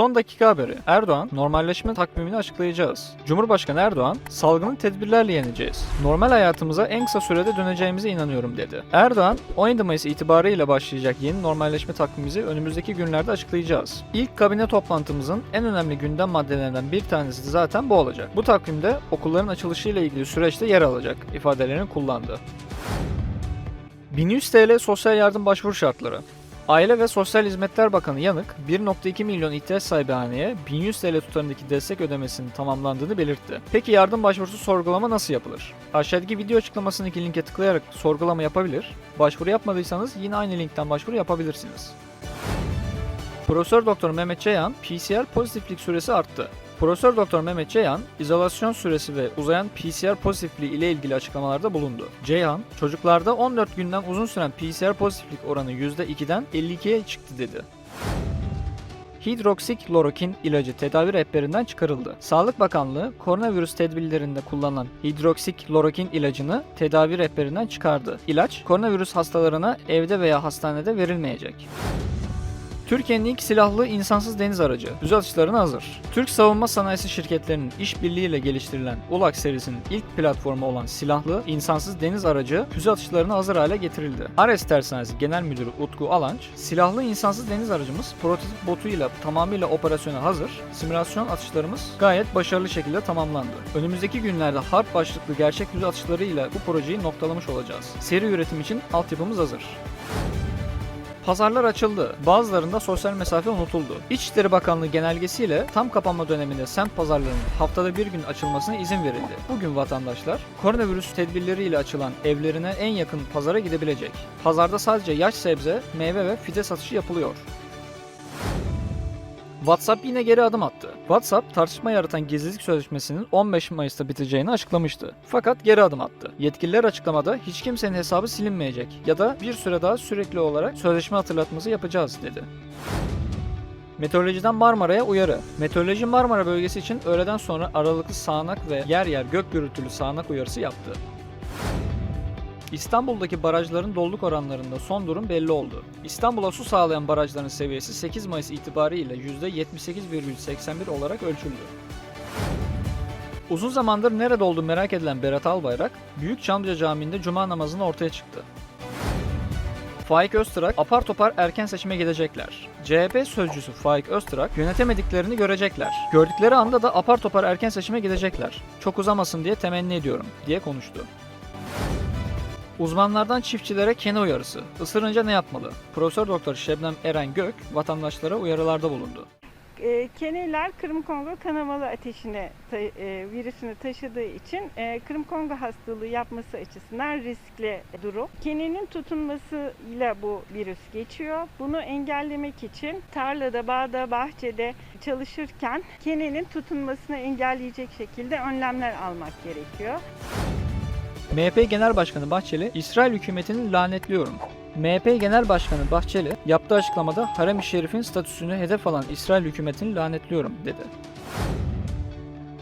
Son dakika haberi. Erdoğan normalleşme takvimini açıklayacağız. Cumhurbaşkanı Erdoğan salgını tedbirlerle yeneceğiz. Normal hayatımıza en kısa sürede döneceğimize inanıyorum dedi. Erdoğan 17 Mayıs itibarıyla başlayacak yeni normalleşme takvimimizi önümüzdeki günlerde açıklayacağız. İlk kabine toplantımızın en önemli gündem maddelerinden bir tanesi de zaten bu olacak. Bu takvimde okulların açılışıyla ilgili süreçte yer alacak ifadelerini kullandı. 1100 TL sosyal yardım başvuru şartları. Aile ve Sosyal Hizmetler Bakanı Yanık, 1.2 milyon ihtiyaç sahibi haneye 1100 TL tutarındaki destek ödemesinin tamamlandığını belirtti. Peki yardım başvurusu sorgulama nasıl yapılır? Aşağıdaki video açıklamasındaki linke tıklayarak sorgulama yapabilir, başvuru yapmadıysanız yine aynı linkten başvuru yapabilirsiniz. Profesör Doktor Mehmet Ceyhan, PCR pozitiflik süresi arttı. Profesör Doktor Mehmet Ceyhan, izolasyon süresi ve uzayan PCR pozitifliği ile ilgili açıklamalarda bulundu. Ceyhan, çocuklarda 14 günden uzun süren PCR pozitiflik oranı %2'den 52'ye çıktı dedi. Hidroksiklorokin ilacı tedavi rehberinden çıkarıldı. Sağlık Bakanlığı koronavirüs tedbirlerinde kullanılan hidroksiklorokin ilacını tedavi rehberinden çıkardı. İlaç koronavirüs hastalarına evde veya hastanede verilmeyecek. Türkiye'nin ilk silahlı insansız deniz aracı füze atışlarına hazır. Türk savunma sanayisi şirketlerinin işbirliğiyle geliştirilen ULAK serisinin ilk platformu olan silahlı insansız deniz aracı füze atışlarına hazır hale getirildi. Ares Tersanesi Genel Müdürü Utku Alanç, silahlı insansız deniz aracımız prototip botuyla tamamıyla operasyona hazır, simülasyon atışlarımız gayet başarılı şekilde tamamlandı. Önümüzdeki günlerde harp başlıklı gerçek füze atışlarıyla bu projeyi noktalamış olacağız. Seri üretim için altyapımız hazır. Pazarlar açıldı. Bazılarında sosyal mesafe unutuldu. İçişleri Bakanlığı genelgesiyle tam kapanma döneminde semt pazarlarının haftada bir gün açılmasına izin verildi. Bugün vatandaşlar koronavirüs tedbirleriyle açılan evlerine en yakın pazara gidebilecek. Pazarda sadece yaş sebze, meyve ve fide satışı yapılıyor. WhatsApp yine geri adım attı. WhatsApp tartışma yaratan gizlilik sözleşmesinin 15 Mayıs'ta biteceğini açıklamıştı. Fakat geri adım attı. Yetkililer açıklamada hiç kimsenin hesabı silinmeyecek ya da bir süre daha sürekli olarak sözleşme hatırlatması yapacağız dedi. Meteorolojiden Marmara'ya uyarı. Meteoroloji Marmara bölgesi için öğleden sonra aralıklı sağanak ve yer yer gök gürültülü sağanak uyarısı yaptı. İstanbul'daki barajların doluluk oranlarında son durum belli oldu. İstanbul'a su sağlayan barajların seviyesi 8 Mayıs itibariyle %78,81 olarak ölçüldü. Uzun zamandır nerede olduğu merak edilen Berat Albayrak, Büyük Çamlıca Camii'nde cuma namazını ortaya çıktı. Faik Öztürk apar topar erken seçime gidecekler. CHP sözcüsü Faik Öztürk yönetemediklerini görecekler. Gördükleri anda da apar topar erken seçime gidecekler. Çok uzamasın diye temenni ediyorum diye konuştu. Uzmanlardan çiftçilere kene uyarısı. Isırınca ne yapmalı? Profesör Doktor Şebnem Eren Gök vatandaşlara uyarılarda bulundu. E, keneler Kırım Kongo kanamalı ateşine ta- e, virüsünü taşıdığı için e, Kırım Kongo hastalığı yapması açısından riskli durum. Kenenin tutunmasıyla bu virüs geçiyor. Bunu engellemek için tarlada, bağda, bahçede çalışırken kenenin tutunmasını engelleyecek şekilde önlemler almak gerekiyor. MHP Genel Başkanı Bahçeli, İsrail hükümetini lanetliyorum. MHP Genel Başkanı Bahçeli yaptığı açıklamada Harem-i Şerif'in statüsünü hedef alan İsrail hükümetini lanetliyorum dedi.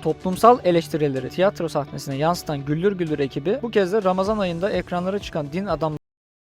Toplumsal eleştirileri tiyatro sahnesine yansıtan Güldür Güldür ekibi bu kez de Ramazan ayında ekranlara çıkan din adamları